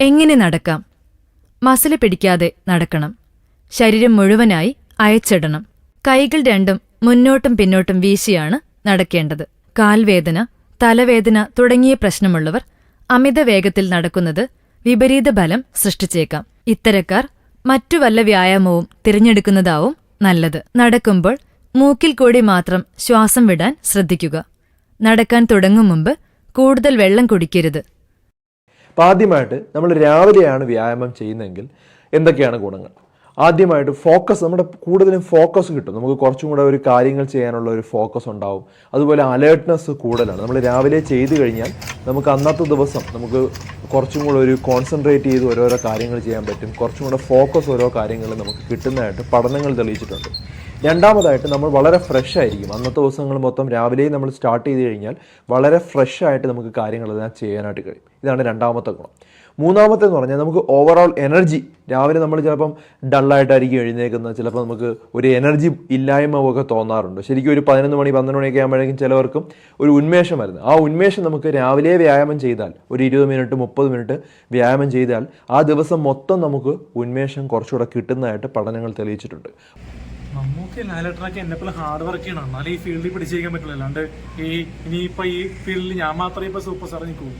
എങ്ങനെ നടക്കാം? മസിൽ പിടിക്കാതെ നടക്കണം. ശരീരം മുഴുവനായി അയച്ചിടണം. കൈകൾ രണ്ടും മുന്നോട്ടും പിന്നോട്ടും വീശിയാണ് നടക്കേണ്ടത്. കാൽവേദന തലവേദന തുടങ്ങിയ പ്രശ്നമുള്ളവർ അമിത വേഗത്തിൽ നടക്കുന്നത് വിപരീത ഫലം സൃഷ്ടിച്ചേക്കാം. ഇത്തരക്കാർ മറ്റു വല്ല വ്യായാമവും തിരഞ്ഞെടുക്കുന്നതാവും നല്ലത്. നടക്കുമ്പോൾ മൂക്കിൽ കൂടി മാത്രം ശ്വാസം വിടാൻ ശ്രദ്ധിക്കുക. നടക്കാൻ തുടങ്ങും മുമ്പ് കൂടുതൽ വെള്ളം കുടിക്കരുത്. അപ്പോൾ ആദ്യമായിട്ട് നമ്മൾ രാവിലെയാണ് വ്യായാമം ചെയ്യുന്നതെങ്കിൽ എന്തൊക്കെയാണ് ഗുണങ്ങൾ? ആദ്യമായിട്ട് ഫോക്കസ് നമ്മുടെ കൂടുതലും ഫോക്കസ് കിട്ടും. നമുക്ക് കുറച്ചും കൂടെ ഒരു കാര്യങ്ങൾ ചെയ്യാനുള്ള ഒരു ഫോക്കസ് ഉണ്ടാവും. അതുപോലെ അലേർട്ട്നെസ് കൂടുതലാണ്. നമ്മൾ രാവിലെ ചെയ്തു കഴിഞ്ഞാൽ നമുക്ക് അന്നത്തെ ദിവസം നമുക്ക് കുറച്ചും കൂടെ ഒരു കോൺസെൻട്രേറ്റ് ചെയ്ത് ഓരോരോ കാര്യങ്ങൾ ചെയ്യാൻ പറ്റും. കുറച്ചും കൂടെ ഫോക്കസ് ഓരോ കാര്യങ്ങൾ നമുക്ക് കിട്ടുന്നതായിട്ട് പഠനങ്ങൾ തെളിയിച്ചിട്ടുണ്ട്. രണ്ടാമതായിട്ട് നമ്മൾ വളരെ ഫ്രഷ് ആയിരിക്കും. അന്നത്തെ ദിവസങ്ങൾ മൊത്തം രാവിലെ നമ്മൾ സ്റ്റാർട്ട് ചെയ്ത് കഴിഞ്ഞാൽ വളരെ ഫ്രഷ് ആയിട്ട് നമുക്ക് കാര്യങ്ങളെല്ലാം ചെയ്യാനായിട്ട് കഴിയും. ഇതാണ് രണ്ടാമത്തെ ഗുണം. മൂന്നാമത്തെ എന്ന് പറഞ്ഞാൽ നമുക്ക് ഓവറോൾ എനർജി രാവിലെ നമ്മൾ ചിലപ്പം ഡള്ളായിട്ടായിരിക്കും എഴുന്നേക്കുന്നത് ചിലപ്പോൾ നമുക്ക് ഒരു എനർജി ഇല്ലായ്മ ഒക്കെ തോന്നാറുണ്ട്. ശരിക്കും ഒരു പതിനൊന്ന് മണി പന്ത്രണ്ട് മണിയൊക്കെ ആകുമ്പോഴേക്കും ചിലവർക്കും ഒരു ഉന്മേഷം വരുന്നത്. ആ ഉന്മേഷം നമുക്ക് രാവിലെ വ്യായാമം ചെയ്താൽ ഒരു ഇരുപത് മിനിറ്റ് മുപ്പത് മിനിറ്റ് വ്യായാമം ചെയ്താൽ ആ ദിവസം മൊത്തം നമുക്ക് ഉന്മേഷം കുറച്ചുകൂടെ കിട്ടുന്നതായിട്ട് പഠനങ്ങൾ തെളിയിച്ചിട്ടുണ്ട്. നമുക്ക് എന്നെ പോലെ ഹാർഡ് വർക്ക് ചെയ്യണം. എന്നാലേ ഈ ഫീൽഡിൽ പിടിച്ചേക്കാൻ പറ്റില്ല അല്ലാണ്ട് ഈ ഇനിയിപ്പോ ഈ ഫീൽഡിൽ ഞാൻ മാത്രമേ ഇപ്പൊ സൂപ്പർ സ്റ്റാർ നിൽക്കൂ.